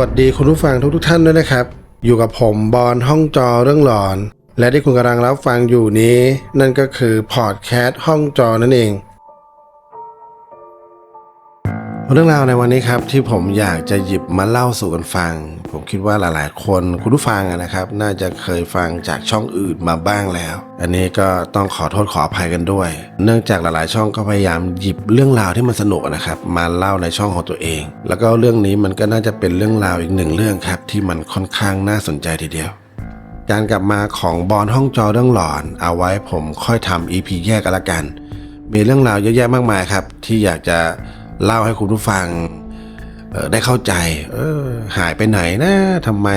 วัสดีคุณผู้ฟังทุกทท่านด้วยนะครับ อยู่กับผมบอลห้องจอเรื่องหลอน และที่คุณกำลังรับฟังอยู่นี้ นั่นก็คือพอดแคสต์ห้องจอนั่นเอง เรื่องราวในวันนี้ครับที่ผมอยากจะหยิบมาเล่าสู่กันฟัง ผมคิดว่าหลายๆ คนคุณผู้ฟังนะครับ น่าจะเคยฟังจากช่องอื่นมาบ้างแล้ว อันนี้ก็ต้องขอโทษขออภัยกันด้วย เนื่องจากหลายๆ ช่องก็พยายามหยิบเรื่องราวที่มันสนุกนะครับ มาเล่าในช่องของตัวเอง แล้วก็เรื่องนี้มันก็น่าจะเป็นเรื่องราวอีกหนึ่งเรื่องครับ ที่มันค่อนข้างน่าสนใจทีเดียว การกลับมาของบอลห้องจอเรื่องหลอน เอาไว้ผมค่อยทำ EP แยกกันละกัน มีเรื่องราวเยอะแยะมากมายครับที่อยากจะ เล่าให้คุณผู้ฟังได้เข้าใจเออหายไปไหนนะทำไม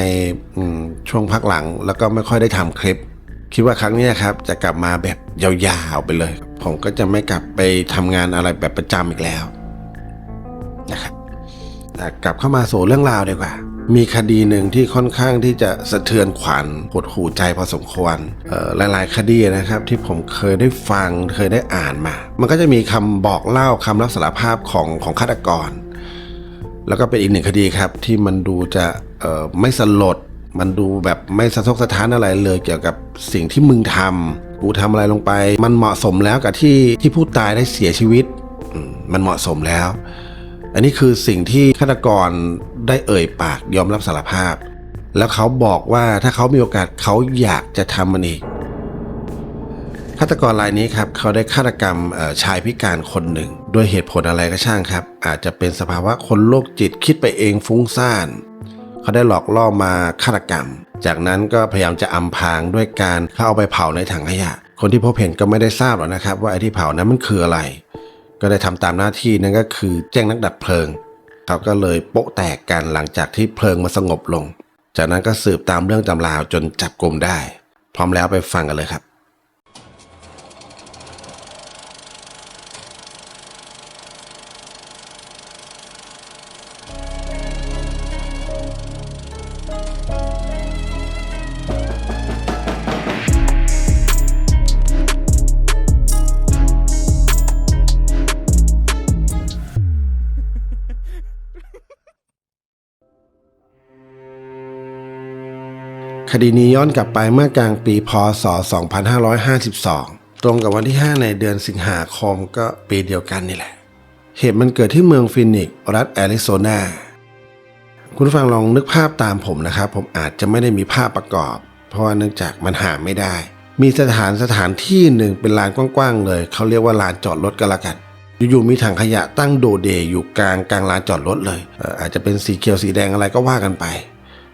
มช่วงพักหลังแล้วก็ไม่ค่อยได้ทำคลิป คิดว่าครั้งนี้ครับ จะกลับมาแบบยาวๆไปเลย ผมก็จะไม่กลับไปทำงานอะไรแบบประจำอีกแล้วนะครับกลับเข้ามาสู่เรื่องราวดีกว่า มีคดีหนึ่งที่ค่อนข้างที่จะสะเทือนขวัญหดหูใจพอสมควรหลาย ๆ คดีนะครับที่ผมเคยได้ฟังเคยได้อ่านมา มันก็จะมีคำบอกเล่าคำรับสารภาพของของฆาตกร แล้วก็เป็นอีกหนึ่งคดีครับที่มันดูจะไม่สลด มันดูแบบไม่สะทกสะท้านอะไรเลยเกี่ยวกับสิ่งที่มึงทำกูทำอะไรลงไป มันเหมาะสมแล้วกับที่ที่ผู้ตายได้เสียชีวิต มันเหมาะสมแล้ว อันนี้คือสิ่งที่ฆาตกร ได้เอ่ยปากยอมรับสารภาพ แล้วเขาบอกว่าถ้าเขามีโอกาสเขาอยากจะทำมันอีกฆาตกรรายนี้ครับเขาได้ฆาตกรรมชายพิการคนหนึ่ง ด้วยเหตุผลอะไรก็ช่างครับ อาจจะเป็นสภาวะคนโรคจิตคิดไปเองฟุ้งซ่านเขาได้หลอกล่อมาฆาตกรรม จากนั้นก็พยายามจะอำพรางด้วยการเข้าเอาไปเผาในถังขยะ คนที่พบเห็นก็ไม่ได้ทราบหรอกนะครับ ว่าไอ้ที่เผานั้นมันคืออะไร ก็ได้ทำตามหน้าที่นั่นก็คือแจ้งนักดับเพลิง เขาก็เลยโป๊ะแตกกันหลังจากที่เพลิงมาสงบลง จากนั้นก็สืบตามเรื่องตำราวจนจับกลุ่มได้ พร้อมแล้วไปฟังกันเลยครับ คดีนี้ย้อนกลับไปเมื่อกลางปีพศ 2552 ตรงกับวันที่ 5 ในเดือนสิงหาคมก็ปีเดียวกันนี่แหละ เหตุมันเกิดที่เมืองฟินิกซ์รัฐแอริโซนา คุณฟังลองนึกภาพตามผมนะครับ ผมอาจจะไม่ได้มีภาพประกอบ เพราะว่าเนื่องจากมันหาไม่ได้ มีสถานสถานที่หนึ่งเป็นลานกว้างๆเลย เขาเรียกว่าลานจอดรถกันละกันอยู่ๆมีถังขยะตั้งโดเดอยู่กลางกลางลานจอดรถเลยเอออาจจะเป็นสีเขียวสีแดงอะไรก็ว่ากันไป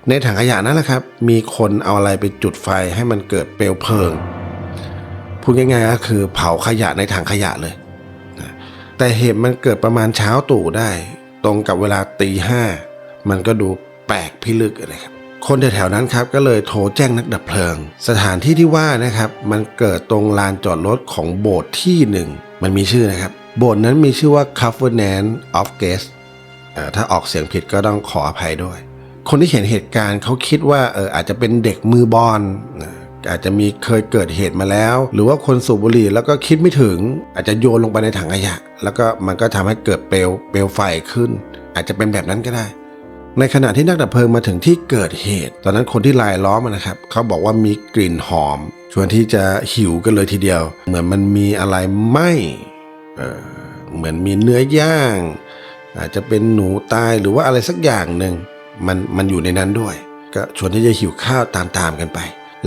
ในถังขยะนั่นแหละครับ มีคนเอาอะไรไปจุดไฟให้มันเกิดเปลวเพลิง พูดง่ายๆก็คือเผาขยะในถังขยะเลยนะแต่เหตุมันเกิดประมาณเช้าตู่ได้ ตรงกับเวลาตีห้ามันก็ดูแปลกพิลึกอะไรครับ คนแถวๆนั้นครับก็เลยโทรแจ้งนักดับเพลิง สถานที่ที่ว่านะครับ มันเกิดตรงลานจอดรถของโบสถ์ที่หนึ่ง มันมีชื่อนะครับ โบสถ์นั้นมีชื่อว่า Covenant of Grace เอ่อถ้าออกเสียงผิดก็ต้องขออภัยด้วย คนที่เห็นเหตุการณ์เขาคิดว่าเอออาจจะเป็นเด็กมือบอลอาจจะมีเคยเกิดเหตุมาแล้ว หรือว่าคนสูบบุหรี่แล้วก็คิดไม่ถึง อาจจะโยนลงไปในถังขยะ แล้วก็มันก็ทำให้เกิดเปลวเปลวไฟขึ้น อาจจะเป็นแบบนั้นก็ได้ ในขณะที่นักดับเพลิงมาถึงที่เกิดเหตุ ตอนนั้นคนที่ลายล้อมนะครับเขาบอกว่ามีกลิ่นหอม ชวนที่จะหิวกันเลยทีเดียว เหมือนมันมีอะไรไหมเเหมือนมีเนื้อย่าง อาจจะเป็นหนูตายหรือว่าอะไรสักอย่างหนึ่ง มันมันอยู่ในนั้นด้วย ก็ชวนที่จะหิวข้าวตามๆกันไป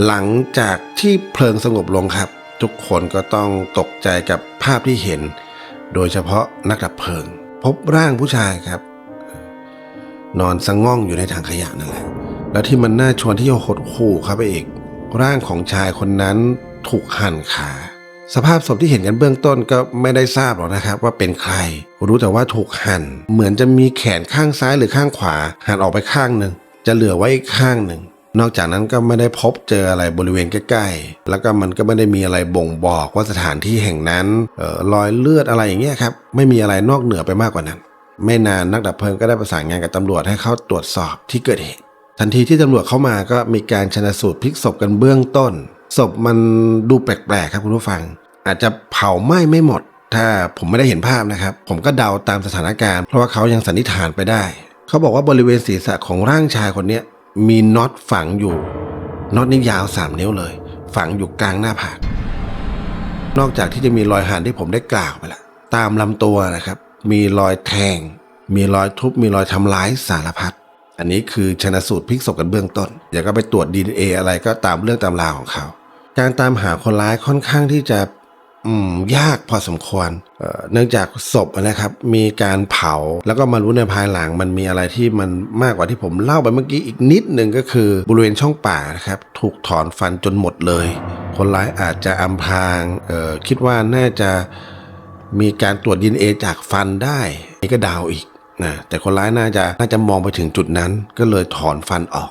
หลังจากที่เพลิงสงบลงครับ ทุกคนก็ต้องตกใจกับภาพที่เห็น โดยเฉพาะนักดับเพลิง พบร่างผู้ชายครับ นอนสงง่องอยู่ในถังขยะนั่นแหละแล้วที่มันน่าชวนที่จะหดหู่ครับไปอีกร่างของชายคนนั้นถูกหั่นขา สภาพศพที่เห็นกันเบื้องต้นก็ไม่ได้ทราบหรอกนะครับว่าเป็นใคร รู้แต่ว่าถูกหั่น เหมือนจะมีแขนข้างซ้ายหรือข้างขวา หันออกไปข้างหนึ่งจะเหลือไว้อีกข้างหนึ่งนอกจากนั้นก็ไม่ได้พบเจออะไรบริเวณใกล้ๆ แล้วก็มันก็ไม่ได้มีอะไรบ่งบอกว่าสถานที่แห่งนั้นออรอยเลือดอะไรอย่างเงี้ยครับไม่มีอะไรนอกเหนือไปมากกว่านั้น ไม่นานนักดับเพลิงก็ได้ประสานงานกับตำรวจให้เข้าตรวจสอบที่เกิดเหตุ ทันทีที่ตำรวจเข้ามาก็มีการชนะสูตรพลิกศพกันเบื้องต้น ศพมันดูแปลกๆครับคุณผู้ฟัง อาจจะเผาไหม้ไม่หมด ถ้าผมไม่ได้เห็นภาพนะครับ ผมก็เดาตามสถานการณ์ เพราะว่าเขายังสันนิษฐานไปได้ เขาบอกว่าบริเวณศีรษะของร่างชายคนนี้มีน็อตฝังอยู่น็อตนี่ยาวสามนิ้วเลย ฝังอยู่กลางหน้าผากนอกจากที่จะมีรอยหั่นที่ผมได้กล่าวไปแล้วตามลำตัวนะครับ มีรอยแทง มีรอยทุบมีรอยทำร้ายสารพัดอันนี้คือชนะสูตรพลิกศพกันเบื้องต้นเดี๋ยวก็ไปตรวจ DNA อะไรก็ตามเรื่องตามราวของเขา การตามหาคนร้ายค่อนข้างที่จะยากพอสมควร เนื่องจากศพนะครับมีการเผาแล้วก็มารู้ในภายหลังมันมีอะไรที่มันมากกว่าที่ผมเล่าไปเมื่อกี้อีกนิดหนึ่งก็คือบริเวณช่องปากนะครับถูกถอนฟันจนหมดเลย คนร้ายอาจจะอำพรางคิดว่าน่าจะมีการตรวจ DNA จากฟันได้นี่ก็ดาวอีกนะแต่คนร้ายน่าจะน่าจะมองไปถึงจุดนั้นก็เลยถอนฟันออก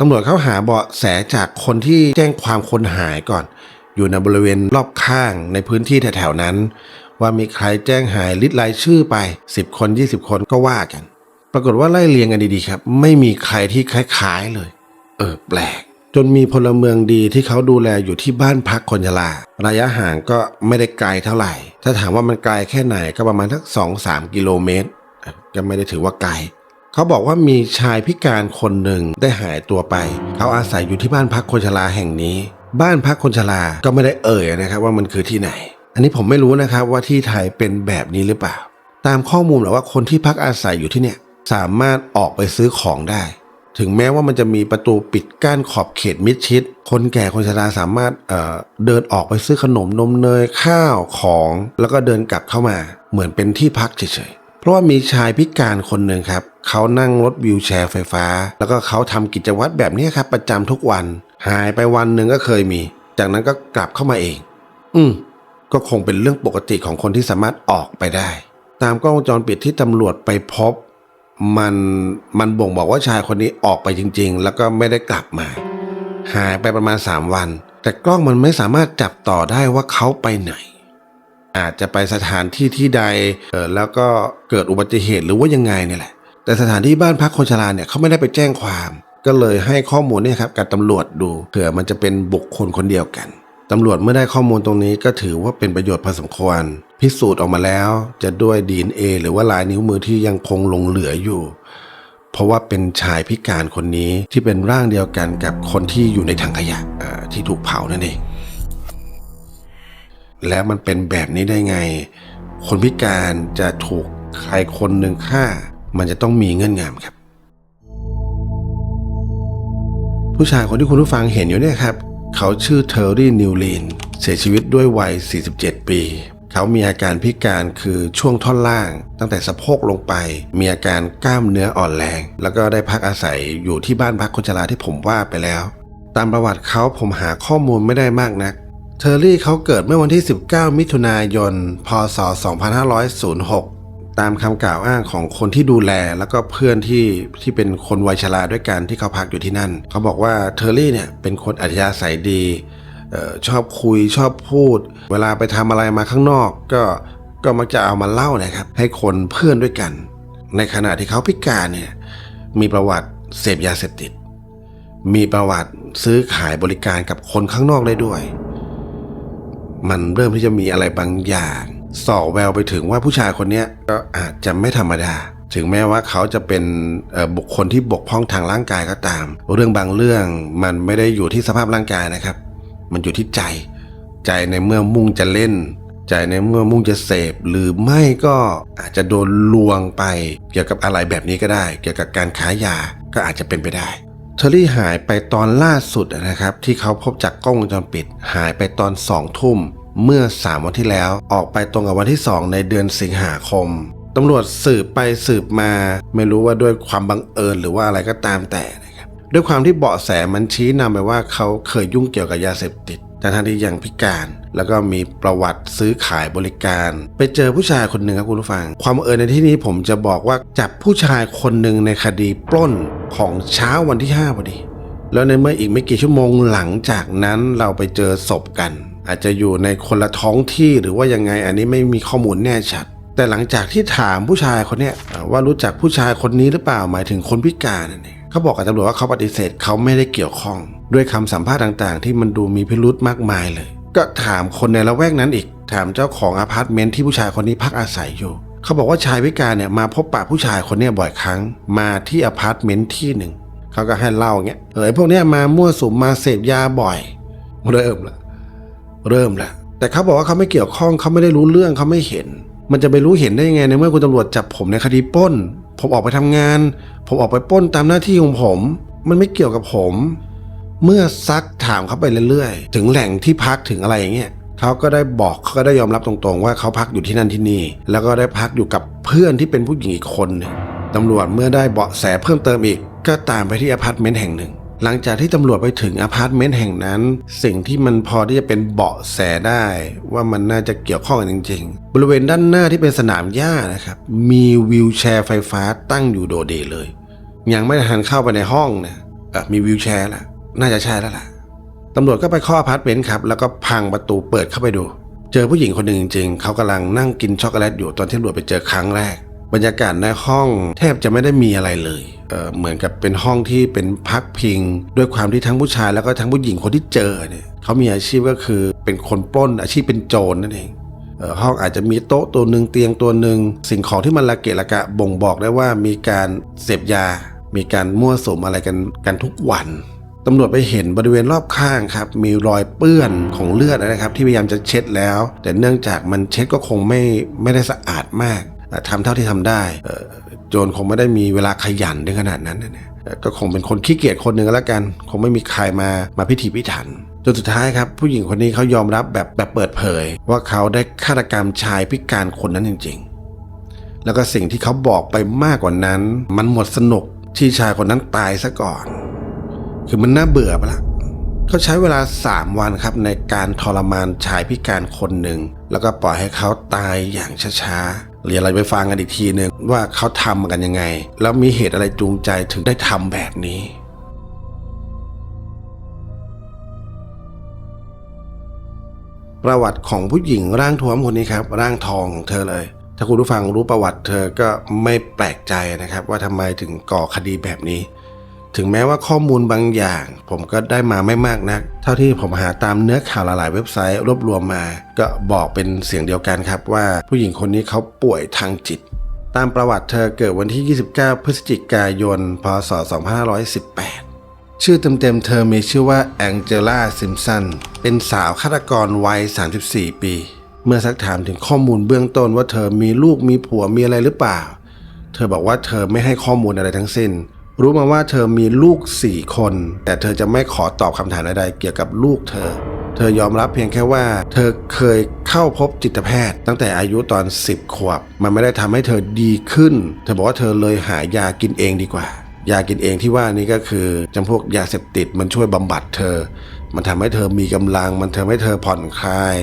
ตำรวจเขาหาเบาะแสจากคนที่แจ้งความคนหายก่อน อยู่ในบริเวณรอบข้างในพื้นที่แถวๆนั้น ว่ามีใครแจ้งหายลิดรายชื่อไป 10 คน 20 คนก็ว่ากัน ปรากฏว่าไล่เรียงกันดีๆครับ ไม่มีใครที่คล้ายๆเลย เออแปลก จนมีพลเมืองดีที่เขาดูแลอยู่ที่บ้านพักคนชราระยะห่างก็ไม่ได้ไกลเท่าไหร่ ถ้าถามว่ามันไกลแค่ไหนก็ประมาณสักสองสามกิโลเมตรก็ไม่ได้ถือว่าไกล เขาบอกว่ามีชายพิการคนหนึ่งได้หายตัวไป เขาอาศัยอยู่ที่บ้านพักคนชราแห่งนี้ บ้านพักคนชราก็ไม่ได้เอ่ยนะครับว่ามันคือที่ไหน อันนี้ผมไม่รู้นะครับว่าที่ไทยเป็นแบบนี้หรือเปล่า ตามข้อมูลหรอว่าคนที่พักอาศัยอยู่ที่เนี่ยสามารถออกไปซื้อของได้ ถึงแม้ว่ามันจะมีประตูปิดกั้นขอบเขตมิดชิด คนแก่คนชราสามารถเเดินออกไปซื้อขนมนมเนยข้าวของ แล้วก็เดินกลับเข้ามา เหมือนเป็นที่พักเฉยๆ เพราะว่ามีชายพิการคนหนึ่งครับ เขานั่งรถวิวแชร์ไฟฟ้า แล้วก็เขาทำกิจวัตรแบบนี้ครับประจำทุกวัน หายไปวันหนึ่งก็เคยมี จากนั้นก็กลับเข้ามาเอง อืมก็คงเป็นเรื่องปกติของคนที่สามารถออกไปได้ ตามกล้องวงจรปิดที่ตำรวจไปพบ มันมันบ่งบอกว่าชายคนนี้ออกไปจริง ๆ แล้วก็ไม่ได้กลับมา หายไปประมาณ 3 วัน แต่กล้องมันไม่สามารถจับต่อได้ว่าเขาไปไหน อาจจะไปสถานที่ที่ใดเออแล้วก็เกิดอุบัติเหตุหรือว่ายังไงเนี่ยแหละ แต่สถานที่บ้านพักคนชราเนี่ยเขาไม่ได้ไปแจ้งความ ก็เลยให้ข้อมูลเนี่ยครับกับตำรวจดูเผื่อมันจะเป็นบุคคลคนเดียวกันตำรวจเมื่อได้ข้อมูลตรงนี้ก็ถือว่าเป็นประโยชน์พอสมควร พิสูจน์ออกมาแล้วจะด้วย DNA หรือว่าลายนิ้วมือที่ยังคงหลงเหลืออยู่ เพราะว่าเป็นชายพิการคนนี้ที่เป็นร่างเดียวกันกับคนที่อยู่ในถังขยะที่ถูกเผานั่นเองแล้วมันเป็นแบบนี้ได้ไง คนพิการจะถูกใครคนหนึ่งฆ่า มันจะต้องมีเงื่อนงำครับ ผู้ชายคนที่คุณผู้ฟังเห็นอยู่เนี่ยครับ เขาชื่อเทอร์รี่นิวลีนเสียชีวิตด้วยวัย 47 ปี เขามีอาการพิการคือช่วงท่อนล่าง ตั้งแต่สะโพกลงไป มีอาการกล้ามเนื้ออ่อนแรง แล้วก็ได้พักอาศัยอยู่ที่บ้านพักคนชราที่ผมว่าไปแล้ว ตามประวัติเขาผมหาข้อมูลไม่ได้มากนักเทอร์รี่เขาเกิดเมื่อวันที่ 19 มิถุนายน พศ 2506 ตามคำกล่าวอ้างของคนที่ดูแลแล้วก็เพื่อนที่ที่เป็นคนวัยชราด้วยกันที่เขาพักอยู่ที่นั่น เขาบอกว่าเทอร์รี่เนี่ยเป็นคนอัธยาศัยดีออชอบคุยชอบพูด เวลาไปทำอะไรมาข้างนอก ก็ก็มักจะเอามาเล่านะครับ ให้คนเพื่อนด้วยกัน ในขณะที่เขาพิการเนี่ยมีประวัติเสพยาเสพติด มีประวัติซื้อขายบริการกับคนข้างนอกได้ด้วย มันเริ่มที่จะมีอะไรบางอย่าง ส่อแววไปถึงว่าผู้ชายคนนี้ก็อาจจะไม่ธรรมดา ถึงแม้ว่าเขาจะเป็นบุคคลที่บกพร่องทางร่างกายก็ตาม เรื่องบางเรื่องมันไม่ได้อยู่ที่สภาพร่างกายนะครับ มันอยู่ที่ใจ ใจในเมื่อมุ่งจะเล่น ใจในเมื่อมุ่งจะเสพ หรือไม่ก็อาจจะโดนลวงไป เกี่ยวกับอะไรแบบนี้ก็ได้ เกี่ยวกับการค้ายาก็อาจจะเป็นไปได้เทอรี่หายไปตอนล่าสุดนะครับ ที่เขาพบจากกล้องวงจรปิด หายไปตอนสองทุ่ม เมื่อ 3 วันที่แล้วออกไปตรงกับวันที่ 2 ในเดือนสิงหาคมตำรวจสืบไปสืบมา ไม่รู้ว่าด้วยความบังเอิญหรือว่าอะไรก็ตามแต่นะครับด้วยความที่เบาะแสมันชี้นำไปว่าเขาเคยยุ่งเกี่ยวกับยาเสพติดแต่ทันที่ยังพิการ แล้วก็มีประวัติซื้อขายบริการ ไปเจอผู้ชายคนหนึ่งครับคุณผู้ฟัง ความเอิญในที่นี้ผมจะบอกว่าจับผู้ชายคนหนึ่งในคดีปล้นของเช้าวันที่5พอดี แล้วในเมื่ออีกไม่กี่ชั่วโมงหลังจากนั้นเราไปเจอศพกัน อาจจะอยู่ในคนละท้องที่หรือว่ายังไงอันนี้ไม่มีข้อมูลแน่ชัด แต่หลังจากที่ถามผู้ชายคนนี้ว่ารู้จักผู้ชายคนนี้หรือเปล่าหมายถึงคนพิการนั่นเองเขาบอกกับตำรวจว่าเขาปฏิเสธเขาไม่ได้เกี่ยวข้อง ด้วยคำสัมภาษณ์ต่างๆ ที่มันดูมีพิรุธมากมายเลย ก็ถามคนในละแวกนั้นอีก ถามเจ้าของอพาร์ตเมนต์ที่ผู้ชายคนนี้พักอาศัยอยู่เขาบอกว่าชายพิการเนี่ยมาพบปะผู้ชายคนนี้บ่อยครั้ง มาที่อพาร์ตเมนต์ที่หนึ่งเขาก็ให้เล่าอย่างเงี้ยเออพวกเนี้ยมามั่วสุมมาเสพยาบ่อยเริ่มละ เริ่มแหละแต่เขาบอกว่าเขาไม่เกี่ยวข้องเขาไม่ได้รู้เรื่องเขาไม่เห็น มันจะไปรู้เห็นได้ยังไงในเมื่อคุณตำรวจจับผมในคดีป้น ผมออกไปทำงาน ผมออกไปป้นตามหน้าที่ของผม มันไม่เกี่ยวกับผม เมื่อซักถามเขาไปเรื่อยๆ ถึงแหล่งที่พักถึงอะไรอย่างเงี้ยเขาก็ได้บอกเขาก็ได้ยอมรับตรงๆ ว่าเขาพักอยู่ที่นั่นที่นี่ แล้วก็ได้พักอยู่กับเพื่อนที่เป็นผู้หญิงอีกคนหนึ่งตำรวจเมื่อได้เบาะแสเพิ่มเติมอีก ก็ตามไปที่อพาร์ตเมนต์แห่งหนึ่ง หลังจากที่ตำรวจไปถึงอพาร์ตเมนต์แห่งนั้น สิ่งที่มันพอที่จะเป็นเบาะแสได้ว่ามันน่าจะเกี่ยวข้องกันจริง ๆ บริเวณด้านหน้าที่เป็นสนามหญ้านะครับ มีวิวแชร์ไฟฟ้าตั้งอยู่โดดเด่นเลย ยังไม่ทันเข้าไปในห้องนะมีวิวแชร์แล้วน่าจะใช่แล้วล่ะตำรวจก็ไปเข้ออพาร์ตเมนต์ครับแล้วก็พังประตูเปิดเข้าไปดู เจอผู้หญิงคนหนึ่งจริงๆเขากำลังนั่งกินช็อกโกแลตอยู่ตอนที่ตำรวจไปเจอครั้งแรก บรรยากาศในห้องแทบจะไม่ได้มีอะไรเลย เเหมือนกับเป็นห้องที่เป็นพักพิง ด้วยความที่ทั้งผู้ชายแล้วก็ทั้งผู้หญิงคนที่เจอเนี่ยเขามีอาชีพก็คือเป็นคนปล้นอาชีพเป็นโจรนั่นเองเออห้องอาจจะมีโต๊ะตัวหนึ่งเตียงตัวหนึ่งสิ่งของที่มันละเกะละกะบ่งบอกได้ว่ามีการเสพยา มีการมั่วสุมอะไรกันกันทุกวันตำรวจไปเห็นบริเวณรอบข้างครับมีรอยเปื้อนของเลือดนะครับ ที่พยายามจะเช็ดแล้ว แต่เนื่องจากมันเช็ดก็คงไม่ไม่ได้สะอาดมาก ทำเท่าที่ทำได้โจรคงไม่ได้มีเวลาขยันถึงขนาดนั้นนะก็คงเป็นคนขี้เกียจคนหนึ่งแล้วกัน คงไม่มีใครมามาพิถีพิถันจนสุดท้ายครับผู้หญิงคนนี้เขายอมรับแบบแบบเปิดเผย ว่าเขาได้ฆาตกรรมชายพิการคนนั้นจริง ๆ แล้วก็สิ่งที่เขาบอกไปมากกว่านั้น มันหมดสนุกที่ชายคนนั้นตายซะก่อน คือมันน่าเบื่อไปละเขาใช้เวลา 3 วันครับในการทรมานชายพิการคนหนึ่งแล้วก็ปล่อยให้เขาตายอย่างช้าๆ เรียนอะไรไปฟังกันอีกทีหนึ่งว่าเขาทำกันยังไง แล้วมีเหตุอะไรจูงใจถึงได้ทำแบบนี้ประวัติของผู้หญิงร่างท้วมคนนี้ครับ ร่างทองของเธอเลย ถ้าคุณผู้ฟังรู้ประวัติเธอก็ไม่แปลกใจนะครับ ว่าทำไมถึงก่อคดีแบบนี้ ถึงแม้ว่าข้อมูลบางอย่าง ผมก็ได้มาไม่มากนัก เท่าที่ผมหาตามเนื้อข่าวหลายๆ เว็บไซต์รวบรวมมา ก็บอกเป็นเสียงเดียวกันครับว่าผู้หญิงคนนี้เขาป่วยทางจิต ตามประวัติเธอเกิดวันที่ 29 พฤศจิกายน พศ 2518 ชื่อเต็มๆเธอมีชื่อว่าแองเจล่าซิมสันเป็นสาวฆาตกรวัย 34 ปี เมื่อซักถามถึงข้อมูลเบื้องต้นว่าเธอมีลูกมีผัวมีอะไรหรือเปล่า เธอบอกว่าเธอไม่ให้ข้อมูลอะไรทั้งสิ้น รู้มาว่าเธอมีลูก4คน แต่เธอจะไม่ขอตอบคำถามใดๆเกี่ยวกับลูกเธอ เธอยอมรับเพียงแค่ว่า เธอเคยเข้าพบจิตแพทย์ ตั้งแต่อายุตอน 10 ขวบ มันไม่ได้ทำให้เธอดีขึ้น เธอบอกว่าเธอเลยหายากินเองดีกว่า ยากินเองที่ว่านี้ก็คือจำพวกยาเสพติดมันช่วยบำบัดเธอ มันทำให้เธอมีกำลัง มันทำให้เธอผ่อนคลาย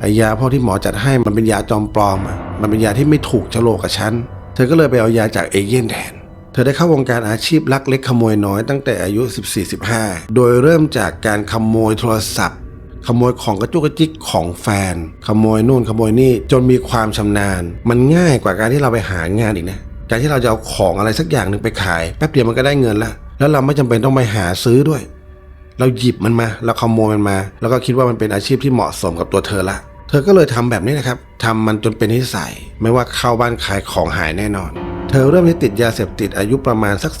ไอยาพวกที่หมอจัดให้มันเป็นยาจอมปลอมอะมันเป็นยาที่ไม่ถูกโฉลกกับฉัน เธอก็เลยไปเอายาจากเอเย่นแทน ธอได้เข้าวงการอาชีพลักเล็กขโมยน้อยตั้งแต่อายุ 14-15 โดยเริ่มจากการขโมยโทรศัพท์ ขโมยของกระจุกกระจิกของแฟน ขโมยนู่นขโมยนี่จนมีความชำนาญ มันง่ายกว่าการที่เราไปหางานอีกนะ การที่เราจะเอาของอะไรสักอย่างหนึ่งไปขายแป๊บเดียวมันก็ได้เงินละแล้วเราไม่จำเป็นต้องไปหาซื้อด้วย เราหยิบมันมาเราขโมยมันมา แล้วก็คิดว่ามันเป็นอาชีพที่เหมาะสมกับตัวเธอละเธอก็เลยทำแบบนี้นะครับทำมันจนเป็นนิสัย ไม่ว่าเข้าบ้านขายของหายแน่นอน เธอเริ่มที่ติดยาเสพติดอายุประมาณสัก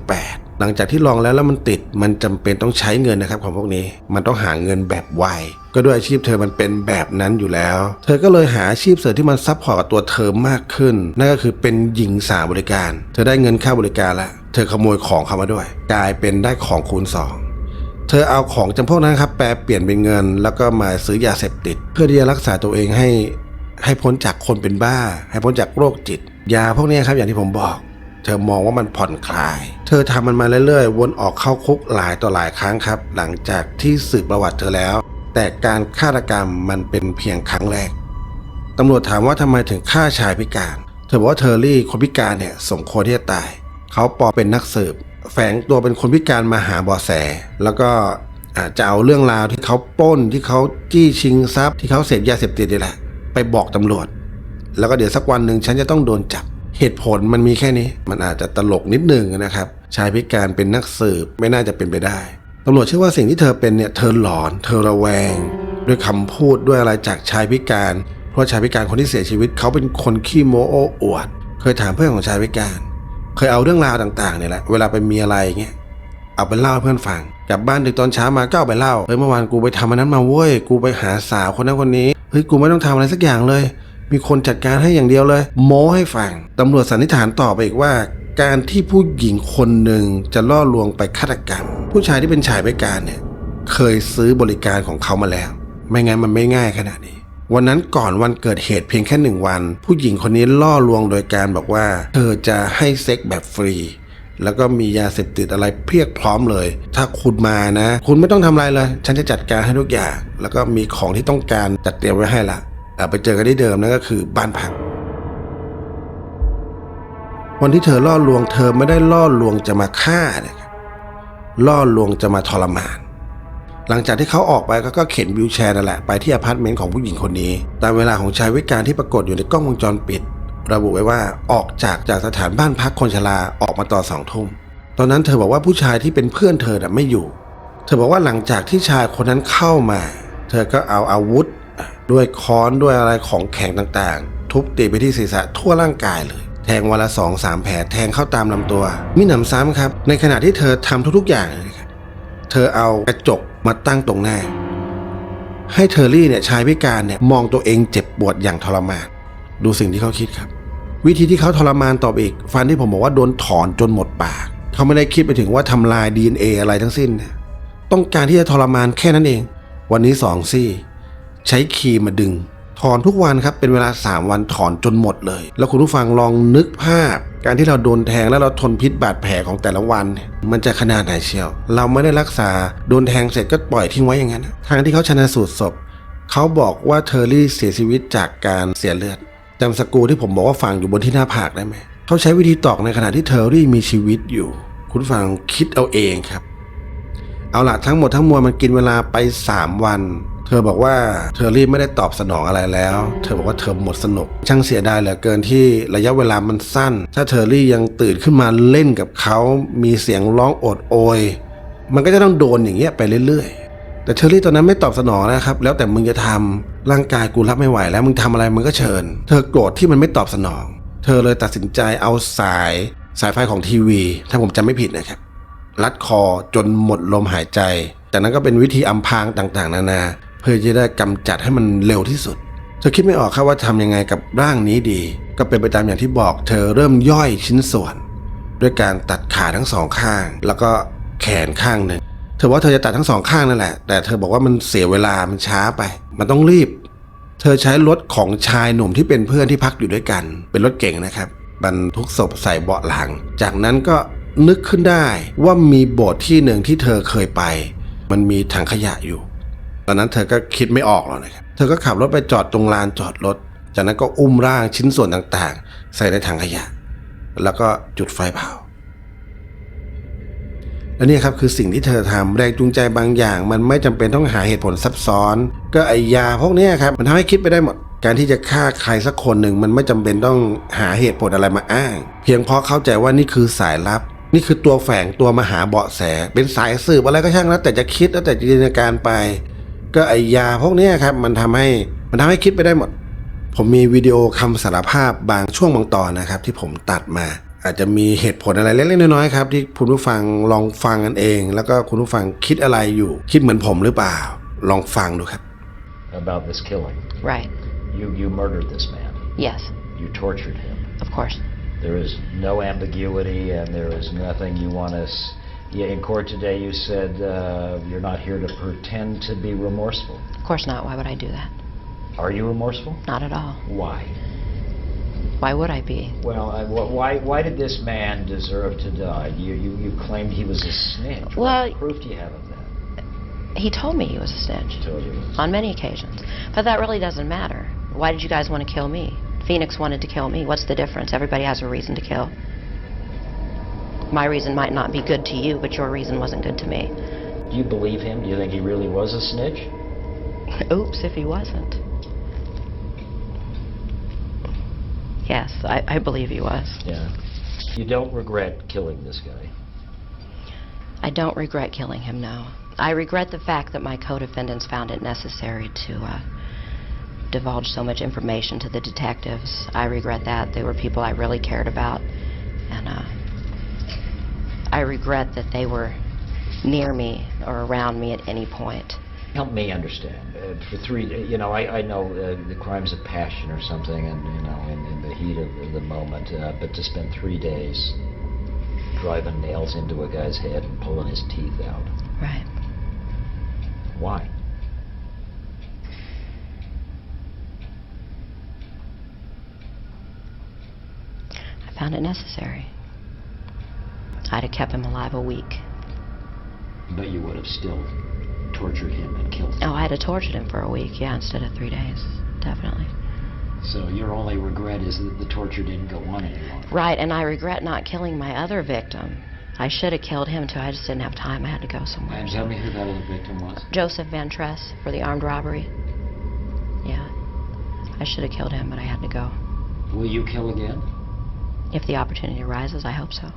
17-18 หลังจากที่ลองแล้วแล้วมันติดมันจำเป็นต้องใช้เงินนะครับของพวกนี้มันต้องหาเงินแบบไวก็ด้วยอาชีพเธอมันเป็นแบบนั้นอยู่แล้ว เธอก็เลยหาอาชีพเสริมที่มันซับพอร์ตกับตัวเธอมากขึ้น นั่นก็คือเป็นหญิงสาวบริการ เธอได้เงินค่าบริการละเธอขโมยของเข้ามาด้วย กลายเป็นได้ของคูณสองเธอเอาของจำพวกนั้นครับแปลเปลี่ยนเป็นเงิน แล้วก็มาซื้อยาเสพติด เพื่อที่จะรักษาตัวเองให้ให้พ้นจากคนเป็นบ้า ให้พ้นจากโรคจิต ยาพวกนี้ครับอย่างที่ผมบอก เธอมองว่ามันผ่อนคลาย เธอทำมันมาเรื่อยๆ วนออกเข้าคุกหลายต่อหลายครั้งครับ หลังจากที่สืบประวัติเธอแล้ว แต่การฆาตกรรมมันเป็นเพียงครั้งแรกตำรวจถามว่าทำไมถึงฆ่าชายพิการ เธอบอกว่าเทอร์รี่คนพิการเนี่ยสมควรที่จะตาย เขาปอเป็นนักสืบ แฝงตัวเป็นคนพิการมาหาบาะแส แล้วก็อาจจะเอาเรื่องราวที่เขาป้นที่เขาจี้ชิงทรัพย์ที่เขาเสพยาเสพติดนี่แหละ ไปบอกตำรวจ แล้วก็เดี๋ยวสักวันหนึ่งฉันจะต้องโดนจับ เหตุผลมันมีแค่นี้ มันอาจจะตลกนิดนึงนะครับ ชายพิการเป็นนักสืบไม่น่าจะเป็นไปได้ตำรวจเชื่อว่าสิ่งที่เธอเป็นเนี่ยเธอหลอน เธอระแวง ด้วยคำพูดด้วยอะไรจากชายพิการ เพราะชายพิการคนที่เสียชีวิตเขาเป็นคนขี้โมโอ้อวด เคยถามเพื่อนของชายพิการ เคยเอาเรื่องราวต่างๆเนี่ยแหละเวลาไปมีอะไรเงี้ยเอาไปเล่าให้เพื่อนฟังกลับบ้านดึกตอนเช้ามาก็เอาไปเล่าเฮ้ยเมื่อวานกูไปทำอันนั้นมาเว้ยกูไปหาสาวคนนั้นคนนี้เฮ้ยกูไม่ต้องทำอะไรสักอย่างเลย มีคนจัดการให้อย่างเดียวเลย โม้ให้ฟังตำรวจสันนิษฐานต่อไปอีกว่า การที่ผู้หญิงคนหนึ่งจะล่อลวงไปฆาตกรรม ผู้ชายที่เป็นชายพิการเนี่ยเคยซื้อบริการของเขามาแล้ว ไม่งั้นมันไม่ง่ายขนาดนี้ วันนั้นก่อนวันเกิดเหตุเพียงแค่หนึ่งวัน ผู้หญิงคนนี้ล่อลวงโดยการบอกว่า เธอจะให้เซ็กแบบฟรี แล้วก็มียาเสพติดอะไรเพียบพร้อมเลย ถ้าคุณมานะ คุณไม่ต้องทำอะไรเลย ฉันจะจัดการให้ทุกอย่าง แล้วก็มีของที่ต้องการจัดเตรียมไว้ให้ละ ไปเจอกันที่เดิมนั่นก็คือบ้านพัก วันที่เธอล่อลวงเธอไม่ได้ล่อลวงจะมาฆ่านะครับล่อลวงจะมาทรมาน หลังจากที่เขาออกไปก็ก็เข็นวิวแชร์นั่นแหละไปที่อพาร์ตเมนต์ของผู้หญิงคนนี้ ตามเวลาของชายวิการที่ปรากฏอยู่ในกล้องวงจรปิด ระบุไว้ว่าออกจากจากสถานบ้านพักคนชราออกมาตอนสองทุ่มตอนนั้นเธอบอกว่าผู้ชายที่เป็นเพื่อนเธอน่ะไม่อยู่ เธอบอกว่าหลังจากที่ชายคนนั้นเข้ามา เธอก็เอาอาวุธ ด้วยค้อนด้วยอะไรของแข็งต่างๆ ทุบตีไปที่ศีรษะทั่วร่างกายเลย แทงวันละสองสามแผลแทงเข้าตามลำตัวมิหนำซ้ำครับ ในขณะที่เธอทำทุกๆอย่าง เธอเอากระจกมาตั้งตรงหน้า ให้เทอร์รี่เนี่ยชายพิการเนี่ยมองตัวเองเจ็บปวดอย่างทรมาน ดูสิ่งที่เขาคิดครับ วิธีที่เขาทรมานต่ออีก ฟันที่ผมบอกว่าโดนถอนจนหมดปาก เขาไม่ได้คิดไปถึงว่าทำลาย DNA อะไรทั้งสิ้น ต้องการที่จะทรมานแค่นั้นเอง วันนี้สองซี่ ใช้ครีมมาดึง ถอนทุกวันครับเป็นเวลา 3 วันถอนจนหมดเลย แล้วคุณผู้ฟังลองนึกภาพ การที่เราโดนแทงแล้วเราทนพิษบาดแผลของแต่ละวัน มันจะขนาดไหนเชียว เราไม่ได้รักษาโดนแทงเสร็จก็ปล่อยทิ้งไว้อย่างนั้นทางที่เขาชนะสูตรศพเขาบอกว่าเทอร์รี่เสียชีวิตจากการเสียเลือดจำสกูที่ผมบอกว่าฝังอยู่บนที่หน้าผากได้ไหมเขาใช้วิธีตอกในขณะที่เทอร์รี่มีชีวิตอยู่ คุณฟังคิดเอาเองครับ เอาล่ะทั้งหมดทั้งมวลมันกินเวลาไป 3 วัน เธอบอกว่าเธอรีบไม่ได้ตอบสนองอะไรแล้ว เธอบอกว่าเธอหมดสนุก ช่างเสียดายเหลือเกินที่ระยะเวลามันสั้น ถ้าเธอรี่ยังตื่นขึ้นมาเล่นกับเขา มีเสียงร้องโอดโอย มันก็จะต้องโดนอย่างเงี้ยไปเรื่อยๆ แต่เชอรี่ตอนนั้นไม่ตอบสนองนะครับ แล้วแต่มึงจะทำร่างกายกูรับไม่ไหวแล้วมึงทำอะไรมึงก็เชิญ เธอโกรธที่มันไม่ตอบสนอง เธอเลยตัดสินใจเอาสายสายไฟของทีวี ถ้าผมจำไม่ผิดนะครับรัดคอจนหมดลมหายใจจากนั้นก็เป็นวิธีอำพรางต่างๆ นานา พื่อจะได้กำจัดให้มันเร็วที่สุด เธอคิดไม่ออกครับว่าทำยังไงกับร่างนี้ดี ก็เป็นไปตามอย่างที่บอก เธอเริ่มย่อยชิ้นส่วน ด้วยการตัดขาทั้งสองข้าง แล้วก็แขนข้างหนึ่งเธอว่าเธอจะตัดทั้งสองข้างนั่นแหละ แต่เธอบอกว่ามันเสียเวลามันช้าไป มันต้องรีบ เธอใช้รถของชายหนุ่มที่เป็นเพื่อนที่พักอยู่ด้วยกัน เป็นรถเก่งนะครับบรรทุกศพใส่เบาะหลัง จากนั้นก็นึกขึ้นได้ว่ามีโบสถ์ที่หนึ่งที่เธอเคยไป มันมีถังขยะอยู่ ตอนนั้นเธอก็คิดไม่ออกแล้วนะครับ เธอก็ขับรถไปจอดตรงลานจอดรถ จากนั้นก็อุ้มร่างชิ้นส่วนต่างๆ ใส่ในถังขยะ แล้วก็จุดไฟเผา และนี่ครับคือสิ่งที่เธอทำแรงจูงใจบางอย่าง มันไม่จำเป็นต้องหาเหตุผลซับซ้อน ก็ไอยาพวกนี้ครับมันทำให้คิดไปได้หมดการที่จะฆ่าใครสักคนหนึ่งมันไม่จำเป็นต้องหาเหตุผลอะไรมาอ้าง เพียงเพราะเข้าใจว่านี่คือสายลับ นี่คือตัวแฝงตัวมาหาเบาะแส เป็นสายสืบอะไรก็ช่างแล้วแต่จะคิดแล้วแต่จินตนาการไป ก็ไอยาพวกเนี้ยครับมันทำให้มันทำให้คิดไปได้หมด ผมมีวิดีโอคำสารภาพบางช่วงบางตอนนะครับ ที่ผมตัดมา อาจจะมีเหตุผลอะไรเล็กๆน้อยๆครับที่คุณผู้ฟังลองฟังกันเอง แล้วก็คุณผู้ฟังคิดอะไรอยู่ คิดเหมือนผมหรือเปล่า ลองฟังดูครับ about this killing. Right. You you murdered this man. Yes, You tortured him. of course. There is no ambiguity, and there is nothing you want us. Yeah, in court today, you said uh, you're not here to pretend to be remorseful. Of course not. Why would I do that? Are you remorseful? Not at all. Why? Why would I be? Well, I, wh- why why did this man deserve to die? You you, you claimed he was a snitch. Well- what proof do you have of that? He told me he was a snitch He told you. on many occasions. But that really doesn't matter. Why did you guys want to kill me? Phoenix wanted to kill me. What's the difference? Everybody has a reason to kill. My reason might not be good to you, but your reason wasn't good to me. Do you believe him? Do you think he really was a snitch? Oops, if he wasn't. Yes, I, I believe he was. Yeah. You don't regret killing this guy. I don't regret killing him, no. I regret the fact that my co-defendants found it necessary to uh, divulged so much information to the detectives. I regret that. They were people I really cared about. And uh, I regret that they were near me or around me at any point. Help me understand. Uh, for three, you know, I, I know uh, the crimes of passion or something, and you know, in, in the heat of the moment. Uh, but to spend three days driving nails into a guy's head and pulling his teeth out, Right. why? I found it necessary. I'd have kept him alive a week. But you would have still tortured him and killed him. Oh, I'd have tortured him for a week, yeah, instead of three days. Definitely. So your only regret is that the torture didn't go on any longer. Right, and I regret not killing my other victim. I should have killed him too. I just didn't have time. I had to go somewhere. And tell me who that other victim was. Joseph Van Tress for the armed robbery. Yeah. I should have killed him, but I had to go. Will you kill again? If the opportunity arises, I hope so.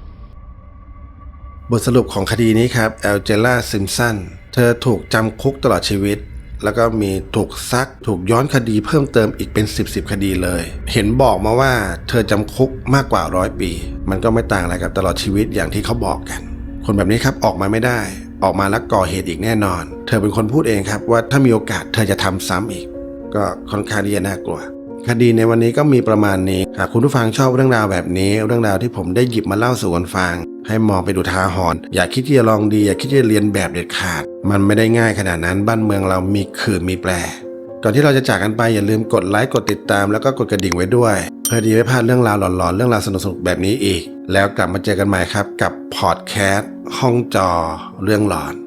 บทสรุปของคดีนี้ครับแอลเจล่าซิมสันเธอถูกจำคุกตลอดชีวิต แล้วก็มีถูกซักถูกย้อนคดีเพิ่มเติมอีกเป็น 10บสคดีเลย เห็นบอกมาว่าเธอจำคุกมากกว่าร้อยปี มันก็ไม่ต่างอะไรกับตลอดชีวิตอย่างที่เขาบอกกัน คนแบบนี้ครับออกมาไม่ได้ ออกมาแล้วก่อเหตุอีกแน่นอน เธอเป็นคนพูดเองครับว่าถ้ามีโอกาสเธอจะทำซ้ำอีก ก็ค่อนข้างที่จะน่ากลัว คดีในวันนี้ก็มีประมาณนี้ หากคุณผู้ฟังชอบเรื่องราวแบบนี้ เรื่องราวที่ผมได้หยิบมาเล่าสู่กันฟัง ให้มองไปดูทาหรณ์อย่าคิดที่จะลองดี อย่าคิดที่จะเรียนแบบเด็ดขาด มันไม่ได้ง่ายขนาดนั้น บ้านเมืองเรามีขื่อมีแปร ก่อนที่เราจะจากกันไปอย่าลืมกดไลค์ กดติดตาม แล้วก็กดกระดิ่งไว้ด้วย เพื่อที่ไม่พลาดเรื่องราวหลอนๆ เรื่องราวสนุกๆ แบบนี้อีก แล้วกลับมาเจอกันใหม่ครับ กับพอดแคสต์ห้องจอเรื่องหลอน